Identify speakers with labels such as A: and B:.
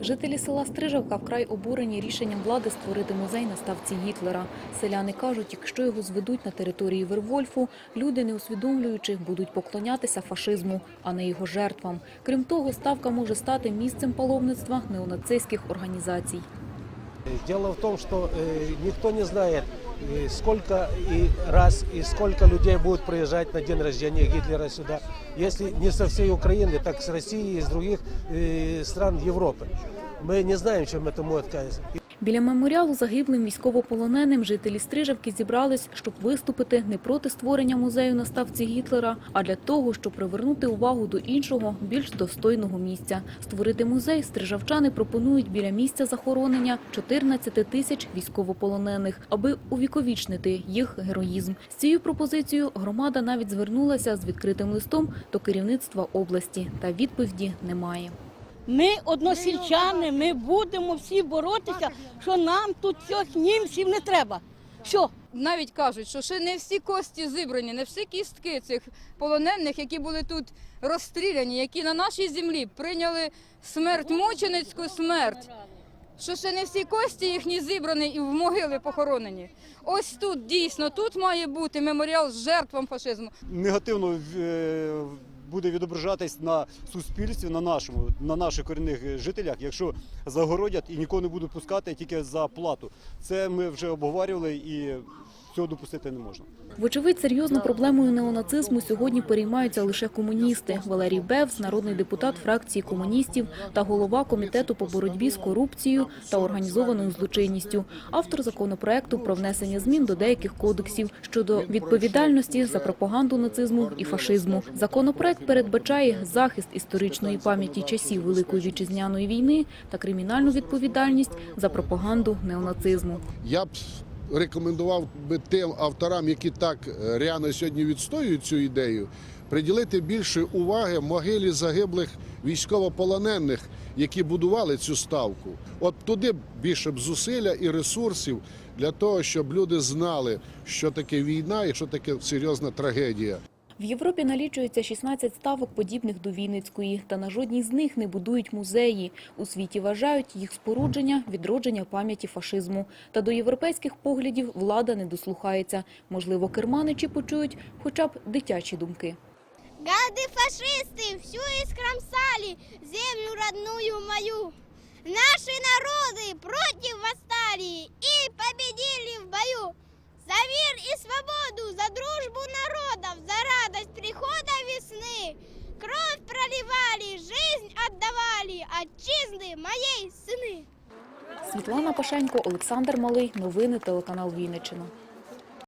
A: Жителі села Стрижавка вкрай обурені рішенням влади створити музей на ставці Гітлера. Селяни кажуть, якщо його зведуть на території Вервольфу, люди, не усвідомлюючи, будуть поклонятися фашизму, а не його жертвам. Крім того, ставка може стати місцем паломництва неонацистських організацій.
B: Діло в тому, що ніхто не знает, э, сколько и раз и сколько людей будет приезжать на день рождения Гитлера сюда. Если не со всей Украины, так с России и из других э, стран Европы. Мы не знаем, чем это может казаться.
A: Біля меморіалу загиблим військовополоненим жителі Стрижавки зібрались, щоб виступити не проти створення музею на ставці Гітлера, а для того, щоб привернути увагу до іншого, більш достойного місця. Створити музей стрижавчани пропонують біля місця захоронення 14 тисяч військовополонених, аби увіковічнити їх героїзм. З цією пропозицією громада навіть звернулася з відкритим листом до керівництва області, та відповіді немає.
C: Ми односельчани, ми будемо всі боротися, що нам тут цих німців не треба. Що?
D: Навіть кажуть, що ще не всі кості зібрані, не всі кістки цих полонених, які були тут розстріляні, які на нашій землі прийняли смерть, мученицьку смерть. Що ще не всі кості їхні зібрані і в могили похоронені. Ось тут дійсно тут має бути меморіал жертвам фашизму.
E: негативно е, буде відображатись на суспільстві, на нашому, на наших корінних жителях, якщо загородять і нікого не будуть пускати тільки за плату. Це ми вже обговорювали і цього допустити не можна.
A: Вочевидь, серйозно проблемою неонацизму сьогодні переймаються лише комуністи. Валерій Бевс, народний депутат фракції комуністів та голова комітету по боротьбі з корупцією та організованою злочинністю. Автор законопроекту про внесення змін до деяких кодексів щодо відповідальності за пропаганду нацизму і фашизму. Законопроект передбачає захист історичної пам'яті часів Великої вітчизняної війни та кримінальну відповідальність за пропаганду неонацизму.
F: Я б рекомендував би тим авторам, які так реально сьогодні відстоюють цю ідею, приділити більше уваги могилі загиблих військовополонених, які будували цю ставку. От туди більше б зусилля і ресурсів для того, щоб люди знали, що таке війна і що таке серйозна трагедія.
A: В Європі налічується 16 ставок, подібних до Вінницької, та на жодній з них не будують музеї. У світі вважають їх спорудження відродження пам'яті фашизму. Та до європейських поглядів влада не дослухається. Можливо, керманичі почують хоча б дитячі думки.
G: Гады фашисты всю искромсали землю родную мою. Наши народы против восстали и отчизны моей сыны.
A: Світлана Пашенько, Олександр Малий. Новини телеканал Вінниччина.